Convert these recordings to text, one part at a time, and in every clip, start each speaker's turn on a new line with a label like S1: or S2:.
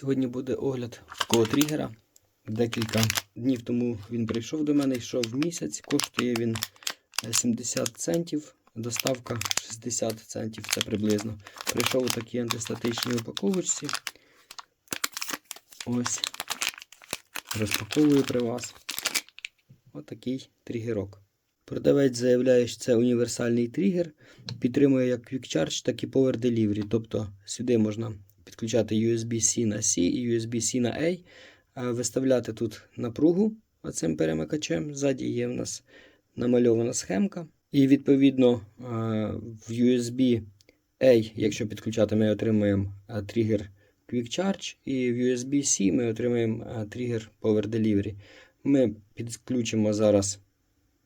S1: Сьогодні буде огляд такого тригера. Декілька днів тому він прийшов до мене, йшов місяць. Коштує він е, 70 центів. Доставка 60 центів, це приблизно. Прийшов у такій антистатичній упаковочці. Ось. Розпаковую при вас. Отакий тригерок. Продавець заявляє, що це універсальний тригер. Підтримує як Quick Charge, так і Power Delivery. Тобто сюди можна підключати USB-C на C і USB-C на A. Виставляти тут напругу оцим перемикачем. Ззаді є в нас намальована схемка. І відповідно в USB A, якщо підключати, ми отримуємо тригер Quick Charge, і в USB-C ми отримуємо тригер Power Delivery. Ми підключимо зараз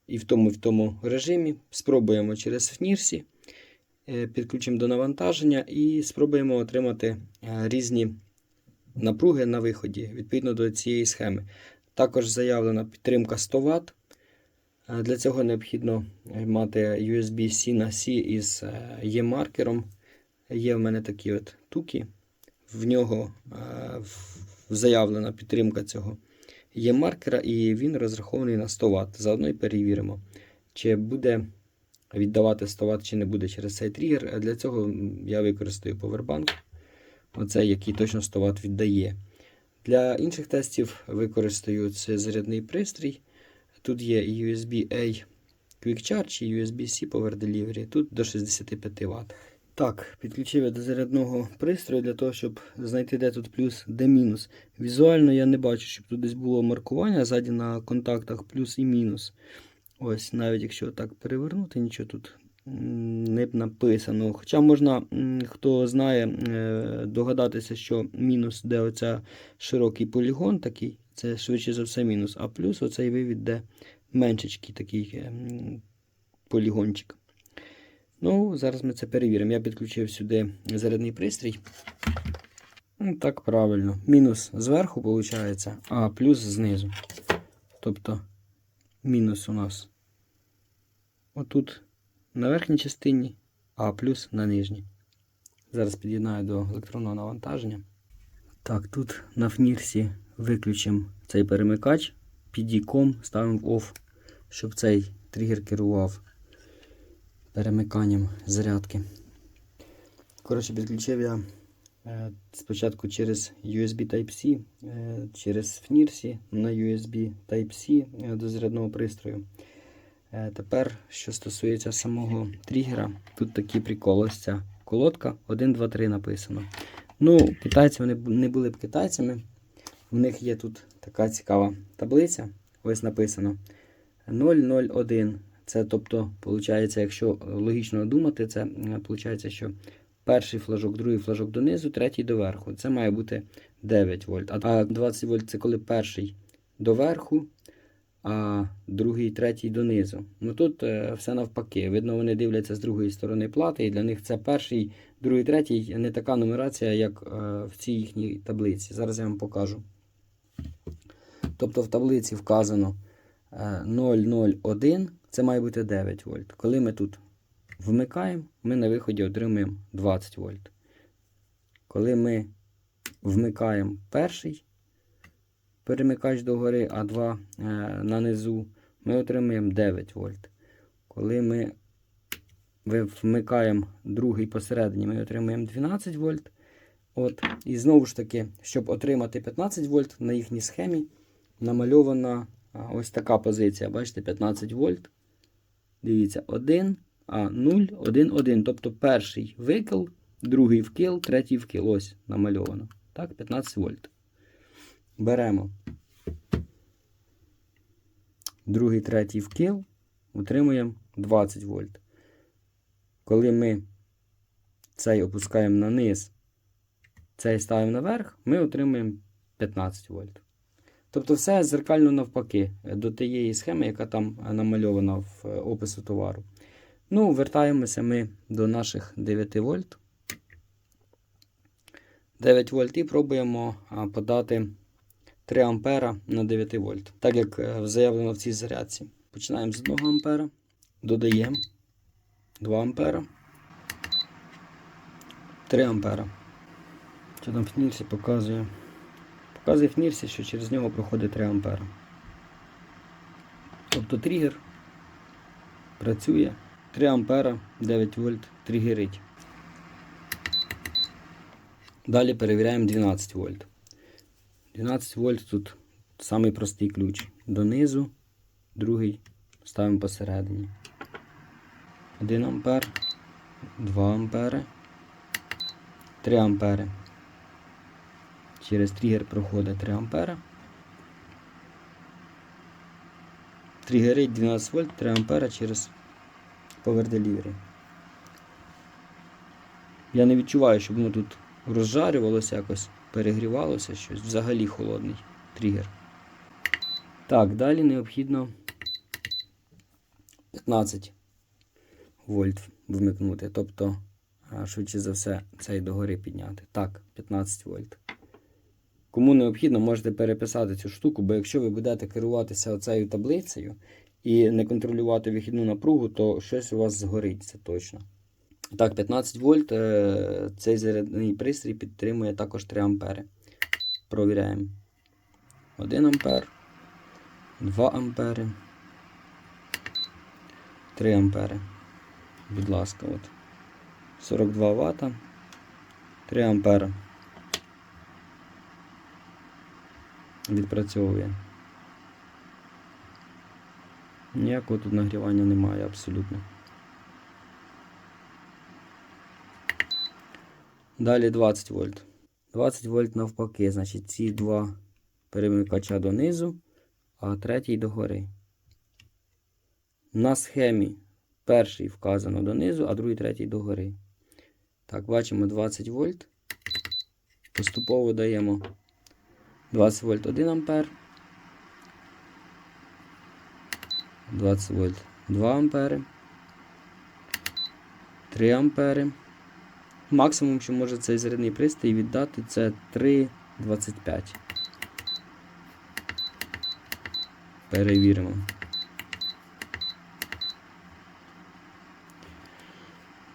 S1: і в тому, і в тому режимі. Спробуємо через FNIRSI, підключимо до навантаження і спробуємо отримати е, різні напруги на виході відповідно до цієї схеми. Також заявлена підтримка 100 Вт. Е, Для цього необхідно мати USB-C на C із е, Є-маркером. Є в мене такі от туки. В нього е, заявлена підтримка цього є маркера, і він розрахований на 100 Вт. Заодно і перевіримо, чи буде віддавати 100 Вт, чи не буде через цей тригер. А Для цього я використаю Powerbank, оцей, який точно 100 Вт віддає. Для інших тестів використаю цей зарядний пристрій. Тут є USB-A Quick Charge і USB-C Power Delivery. Тут до 65 Вт. Так, підключив я до зарядного пристрою для того, щоб знайти, де тут плюс, де мінус. Візуально я не бачу, щоб тут десь було маркування ззаді на контактах плюс і мінус. Ось, навіть якщо так перевернути, нічого тут не написано. Хоча можна, хто знає, е, догадатися, що мінус, де оця широкий полігон такий, це швидше за все мінус. А плюс оцей вивід, де меншечкий такий е, полігончик. Ну, зараз ми це перевіримо. Я підключив сюди зарядний пристрій. Ну, так, правильно. Мінус зверху, виходить, а плюс знизу. Тобто, мінус у нас отут на верхній частині, а плюс на нижній. Зараз під'єднаю до електронного навантаження. Так, тут на фнірсі виключимо цей перемикач. PD-COM ставимо в OFF, щоб цей тригер керував перемиканням зарядки. Коротше, підключив я спочатку через USB Type-C, е, через FNIRSI на USB Type-C е, до зарядного пристрою. Е, Тепер, що стосується самого тригера, тут такі приколи. Ось ця колодка 1, 2, 3 написано. Ну, китайці вони не були б китайцями. В них є тут така цікава таблиця. Ось написано 001. Це тобто, виходить, якщо логічно думати, це виходить, що перший флажок, другий флажок донизу, третій доверху. Це має бути 9 вольт. А 20 вольт це коли перший доверху, а другий, третій донизу. Ну тут е, все навпаки. Видно, вони дивляться з другої сторони плати, і для них це перший, другий, третій не така нумерація, як е, в цій їхній таблиці. Зараз я вам покажу. Тобто в таблиці вказано е, 001, це має бути 9 вольт. Коли ми тут вмикаємо, ми на виході отримуємо 20 вольт. Коли ми вмикаємо перший перемикач догори, а 2 е, на низу, ми отримуємо 9 вольт. Коли ми вмикаємо другий посередині, ми отримуємо 12 вольт. От. І знову ж таки, щоб отримати 15 вольт на їхній схемі, намальована ось така позиція. Бачите, 15 вольт. Дивіться, 1, а 0, 1, 1. Тобто перший викил, другий вкил, третій вкил. Ось намальовано. Так, 15 вольт. Беремо другий, третій вкил, отримуємо 20 вольт. Коли ми цей опускаємо на низ, цей ставимо наверх, ми отримуємо 15 вольт. Тобто все зеркально навпаки до тієї схеми, яка там намальована в е, опису товару. Ну, вертаємося ми до наших 9 вольт. 9 вольт і пробуємо подати 3 ампера на 9 вольт. Так як е, заявлено в цій зарядці. Починаємо з 1 ампера, додаємо 2 ампера, 3 ампера. Що там в книжці показує Показує в Нірсі, що через нього проходить 3 ампера. Тобто тригер працює 3 ампера, 9 вольт тригерить. Далі перевіряємо 12 вольт. 12 вольт тут самий простий ключ. Донизу, другий ставимо посередині. 1 ампер, 2 ампери, 3 ампери. Через тригер проходить 3 ампера. Тригерить 12 вольт, 3 ампера через Power Delivery. Я не відчуваю, щоб воно тут розжарювалося якось, перегрівалося щось. Взагалі холодний тригер. Так, далі необхідно 15 вольт вмикнути. Тобто, швидше за все, цей догори підняти. Так, 15 вольт. Кому необхідно, можете переписати цю штуку, бо якщо ви будете керуватися оцею таблицею і не контролювати вихідну напругу, то щось у вас згорить, це точно. Так, 15 вольт. е, Цей зарядний пристрій підтримує також 3 ампери. Провіряємо. 1 ампер, 2 ампери, 3 ампери. Будь ласка, от. 42 Вт, 3 ампера. Відпрацьовує. Ніякого тут нагрівання немає абсолютно. Далі 20 вольт. 20 вольт навпаки, значить ці два перемикача донизу, а третій догори. На схемі перший вказано донизу, а другий третій догори. Так, бачимо 20 вольт. Поступово даємо 20 вольт 1 ампер. 20 вольт 2 ампери. 3 ампери. Максимум, що може цей зарядний пристрій віддати, це 3,25. Перевіримо.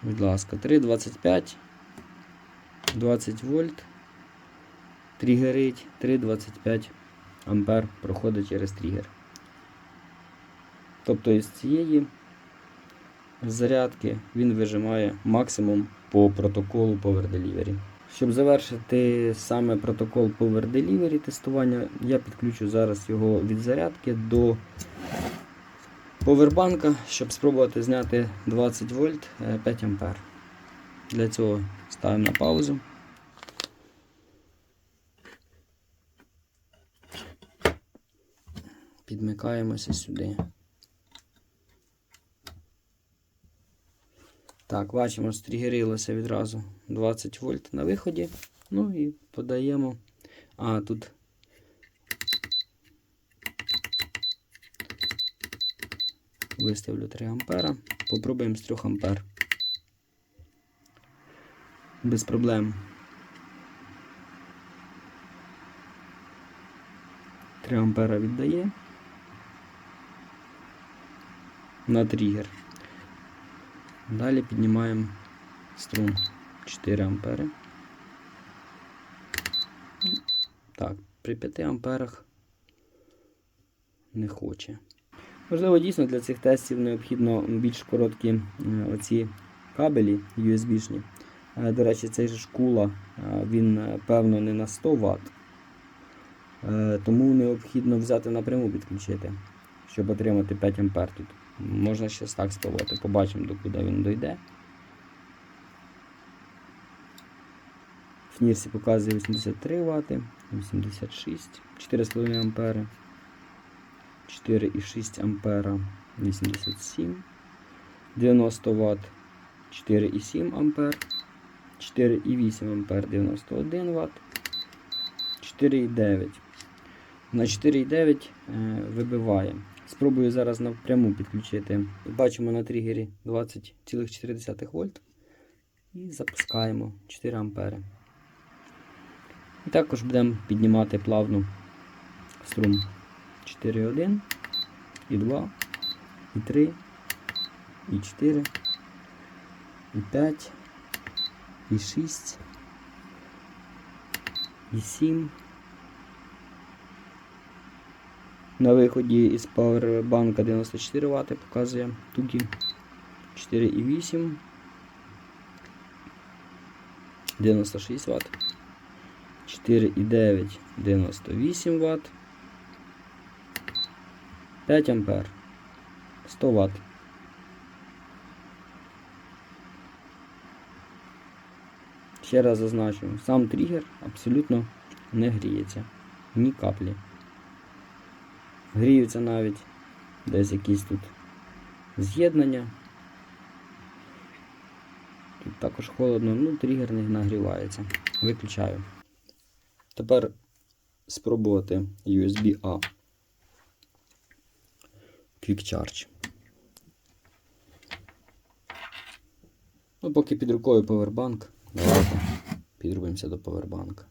S1: Будь ласка, 3,25, 20 вольт. Тригерить 3,25 ампер проходить через тригер. Тобто із цієї зарядки він вижимає максимум по протоколу Power Delivery. Щоб завершити саме протокол Power Delivery тестування, я підключу зараз його від зарядки до повербанка, щоб спробувати зняти 20 вольт е, 5 ампер. Для цього ставимо на паузу. Підмикаємося сюди. Так, бачимо, стрігерилося відразу 20 вольт на виході. Ну і подаємо. А, тут. Виставлю 3 ампера. Попробуємо з 3 ампер. Без проблем. 3 ампера віддає. На тригер. Далі піднімаємо струм 4 ампери. Так, при 5 амперах не хоче. Можливо, дійсно для цих тестів необхідно більш короткі е, оці кабелі USB-шні. Е, До речі, цей же шкула, е, він певно не на 100 Вт. Тому необхідно взяти напряму підключити, щоб отримати 5 ампер тут. Можна ще так спробувати, побачимо, до куди він дойде. В Нірсі показує 83 Вт, 86, 4,5 ампери, 4,6 ампера, 87, 90 Вт, 4,7 ампер, 4,8 ампер, 91 Вт, 4,9. На 4,9 е, вибиває. Спробую зараз напряму підключити. Бачимо на тригері 20,4 вольт. І запускаємо 4 ампери. І також будемо піднімати плавно струм 4,1, і 2, і 3, і 4, і 5, і 6, і 7, На виході із павербанка 94 Вт показує туки 4,8. 96 Вт. 4,9 98 Вт. 5 ампер 100 Вт. Ще раз зазначу, сам тригер абсолютно не гріється. Ні каплі. Гріються навіть десь якісь тут з'єднання. Тут також холодно, ну тригер не нагрівається. Виключаю. Тепер спробувати USB-A. Quick Charge. Ну, поки під рукою повербанк. Давайте підрубимося до повербанка.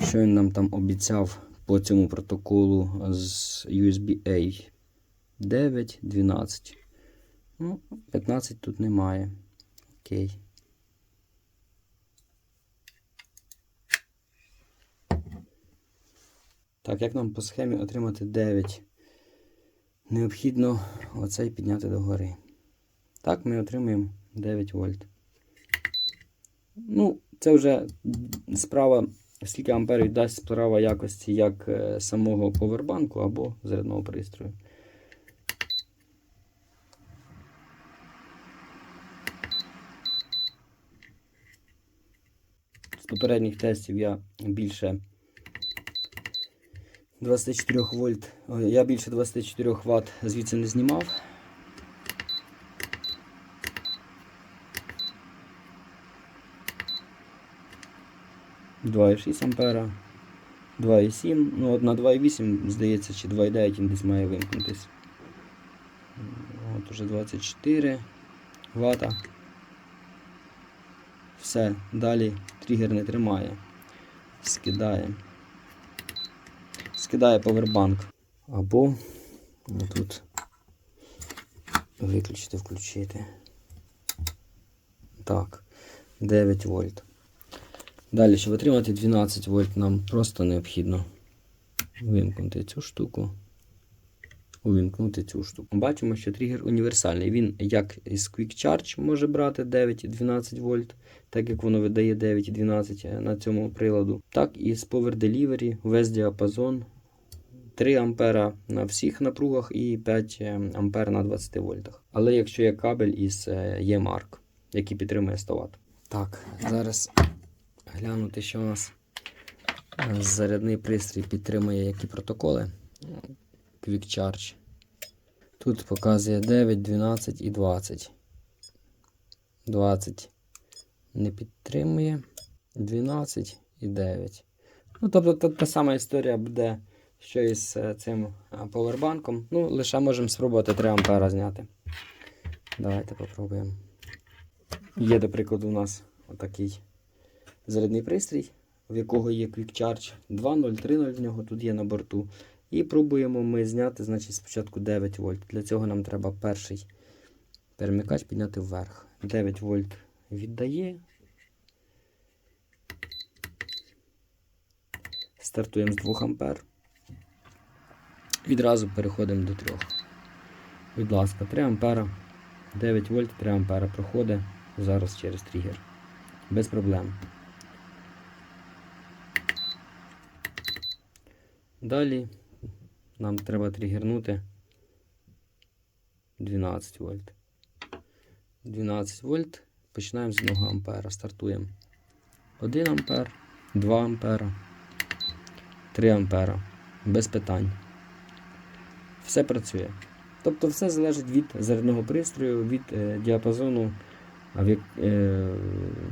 S1: Що він нам там обіцяв по цьому протоколу з USB-A 9, 12. Ну, 15 тут немає. Окей. Так, як нам по схемі отримати 9? Необхідно оцей підняти догори. Так, ми отримуємо 9 вольт. Ну, це вже справа, скільки амперів дасть справа якості як е, самого повербанку або зарядного пристрою. З попередніх тестів я більше 24 вольт, я більше 24 Вт звідси не знімав. Два і 6 ампера, 2,7, ну от на 2,8, здається, чи 2,9 він десь має вимкнутись. От уже 24 Вт. Все, далі тригер не тримає. Скидає. Скидає повербанк. Або тут виключити, включити. Так, 9 вольт. Далі, щоб отримати 12 вольт, нам просто необхідно вимкнути цю штуку. Увімкнути цю штуку. Бачимо, що тригер універсальний. Він як із Quick Charge може брати 9 і 12 вольт, так як воно видає 9 і 12 на цьому приладу, так і з Power Delivery весь діапазон 3 ампера на всіх напругах і 5 ампер на 20 вольтах. Але якщо є кабель із E-Mark, який підтримує 100 Вт. Так, зараз глянути, що у нас е, зарядний пристрій підтримує які протоколи. Quick Charge. Тут показує 9, 12 і 20. 20 не підтримує. 12 і 9. Ну, тобто та, та сама історія буде, що і з е, цим е, повербанком. Ну, лише можемо спробувати 3 ампера зняти. Давайте попробуємо. Є, до прикладу, у нас отакий зарядний пристрій, в якого є Quick Charge 2.0, 3.0 в нього тут є на борту. І пробуємо ми зняти значить, спочатку 9 вольт. Для цього нам треба перший перемикач підняти вверх. 9 вольт віддає. Стартуємо з 2 ампер. Відразу переходимо до 3. Будь ласка, 3 ампера. 9 вольт, 3 ампера проходить зараз через тригер. Без проблем. Далі нам треба тригернути 12 вольт. 12 вольт. Починаємо з 1 ампера. Стартуємо 1 ампер, 2 ампера, 3 ампера. Без питань. Все працює. Тобто все залежить від зарядного пристрою, від е, діапазону в як, е,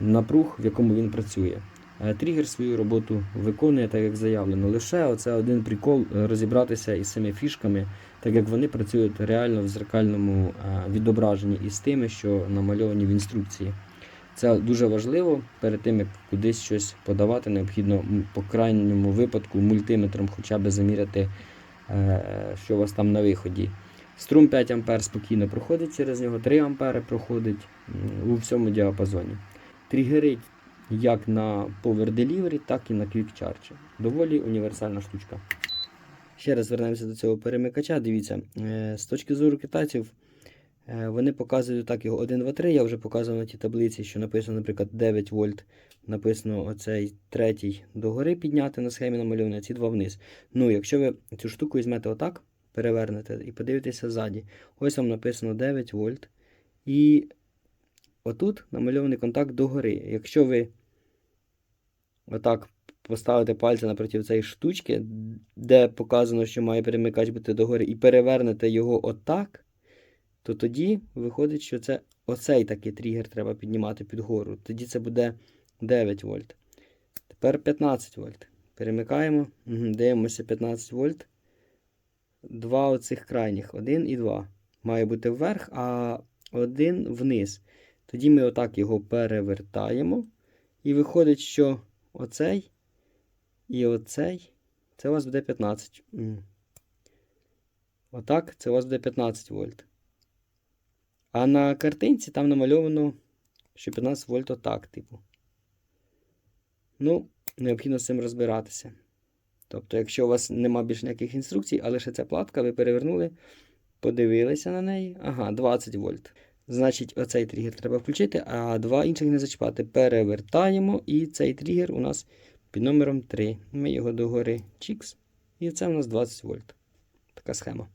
S1: напруг, в якому він працює. Е, Тригер свою роботу виконує так, як заявлено. Лише оце один прикол е, розібратися із цими фішками, так як вони працюють реально в зеркальному е, відображенні із тими, що намальовані в інструкції. Це дуже важливо перед тим, як кудись щось подавати, необхідно по крайньому випадку мультиметром хоча б заміряти, що у вас там на виході. Струм 5 А спокійно проходить через нього, 3 А проходить у всьому діапазоні. Тригерить як на Power Delivery, так і на Quick Charge. Доволі універсальна штучка. Ще раз вернемося до цього перемикача. Дивіться, е, з точки зору китайців, е, вони показують так його 1, 2, 3. Я вже показував на тій таблиці, що написано, наприклад, 9 вольт. Написано оцей третій догори підняти на схемі намальований, а ці два вниз. Ну, якщо ви цю штуку візьмете отак, перевернете і подивитеся ззаді. Ось вам написано 9 вольт. І отут намальований контакт догори. Якщо ви отак поставите пальця напроти цієї штучки, де показано, що має перемикач бути догори, і перевернете його отак, то тоді виходить, що це оцей такий тригер треба піднімати під гору. Тоді це буде 9 вольт. Тепер 15 вольт. Перемикаємо, дивимося 15 вольт. Два оцих крайніх, один і два. Має бути вверх, а один вниз. Тоді ми отак його перевертаємо. І виходить, що оцей і оцей. Це у вас буде 15. Отак, це у вас буде 15 вольт. А на картинці там намальовано, що 15 вольт отак, типу. Ну, необхідно з цим розбиратися. Тобто, якщо у вас нема більш ніяких інструкцій, а лише ця платка, ви перевернули, подивилися на неї. Ага, 20 вольт. Значить, оцей тригер треба включити, а два інших не зачіпати. Перевертаємо, і цей тригер у нас під номером 3. Ми його догори чікс. І це у нас 20 вольт. Така схема.